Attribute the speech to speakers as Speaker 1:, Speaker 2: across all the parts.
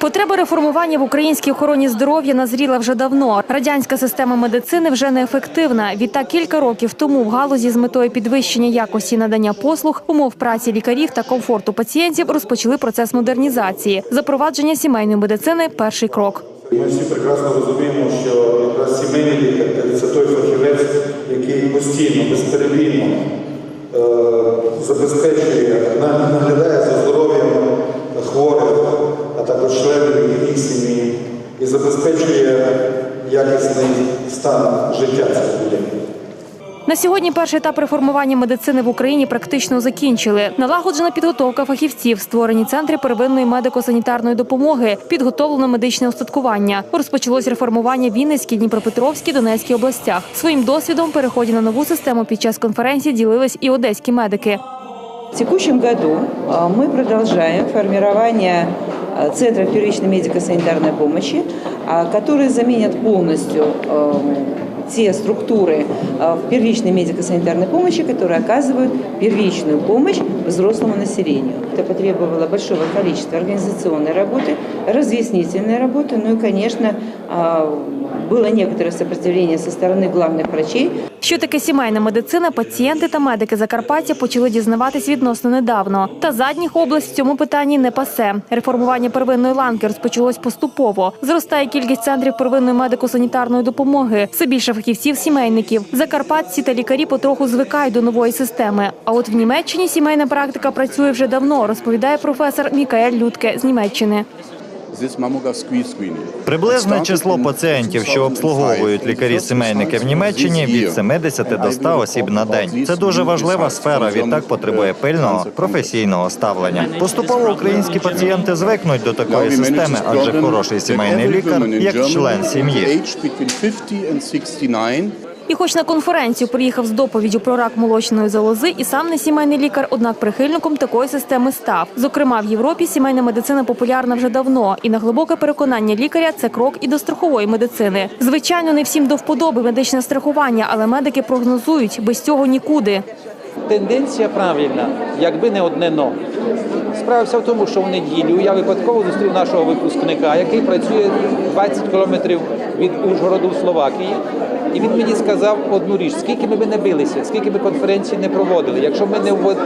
Speaker 1: Потреба реформування в українській охороні здоров'я назріла вже давно. Радянська система медицини вже неефективна. Відтак кілька років тому в галузі з метою підвищення якості надання послуг, умов праці лікарів та комфорту пацієнтів розпочали процес модернізації. Запровадження сімейної медицини перший крок.
Speaker 2: Ми всі прекрасно розуміємо, що якраз сімейний лікар це той фахівець, який постійно, безперебійно е, забезпечує, на- і забезпечує якісний стан життя цих людей.
Speaker 1: На сьогодні перший етап реформування медицини в Україні практично закінчили. Налагоджена підготовка фахівців, створені центри первинної медико-санітарної допомоги, підготовлено медичне устаткування. Розпочалось реформування в Вінницькій, Дніпропетровській, Донецькій областях. Своїм досвідом переході на нову систему під час конференції ділились і одеські медики.
Speaker 3: В текущем году а, мы продолжаем формирование а, центров первичной медико-санитарной помощи, а, которые заменят полностью а, те структуры а, в первичной медико-санитарной помощи, которые оказывают первичную помощь взрослому населению. Это потребовало большого количества организационной работы, разъяснительной работы, ну и, конечно, а, было некоторое сопротивление со стороны главных врачей,
Speaker 1: Що таке сімейна медицина, пацієнти та медики Закарпаття почали дізнаватись відносно недавно. Та задніх область в цьому питанні не пасе. Реформування первинної ланки розпочалось поступово. Зростає кількість центрів первинної медико-санітарної допомоги. Все більше фахівців сімейників. Закарпатці та лікарі потроху звикають до нової системи. А от в Німеччині сімейна практика працює вже давно, розповідає професор Мікаель Людке з Німеччини.
Speaker 4: Приблизне число пацієнтів, що обслуговують лікарі-сімейники в Німеччині, від 70 до 100 осіб на день. Це дуже важлива сфера. Відтак потребує пильного професійного ставлення. Поступово українські пацієнти звикнуть до такої системи, адже хороший сімейний лікар як член сім'ї.
Speaker 5: Aged between 50 and 69
Speaker 1: І хоч на конференцію приїхав з доповіддю про рак молочної залози, і сам не сімейний лікар, однак прихильником такої системи став. Зокрема, в Європі сімейна медицина популярна вже давно, і на глибоке переконання лікаря це крок і до страхової медицини. Звичайно, не всім до вподоби медичне страхування, але медики прогнозують, без цього нікуди.
Speaker 6: Тенденція правильна, якби не одне но. Справа вся в тому, що в неділю я випадково зустрів нашого випускника, який працює 20 кілометрів від Ужгороду в Словакії. І він мені сказав одну річ: скільки ми би не билися, скільки ми конференцій не проводили. Якщо ми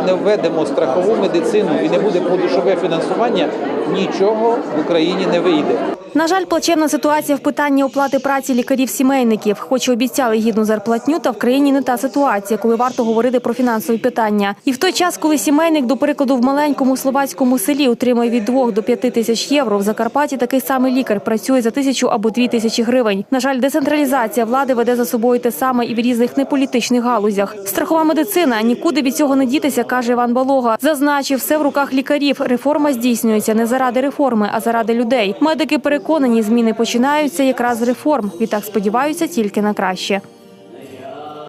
Speaker 6: не введемо страхову медицину і не буде подушове фінансування, нічого в Україні не вийде.
Speaker 1: На жаль, плачевна ситуація в питанні оплати праці лікарів-сімейників. Хоч і обіцяли гідну зарплатню, та в країні не та ситуація, коли варто говорити про фінансові питання. І в той час, коли сімейник, до прикладу, в маленькому словацькому селі отримує від 2 до 5 тисяч євро, в Закарпатті такий самий лікар працює за тисячу або дві тисячі гривень. На жаль, децентралізація влади веде за собою те саме і в різних неполітичних галузях. Страхова медицина нікуди від цього не дітися, каже Іван Балога. Зазначив, все в руках лікарів. Реформа здійснюється не заради реформи, а заради людей. Медики переконані, зміни починаються якраз з реформ. Відтак сподіваються тільки на краще.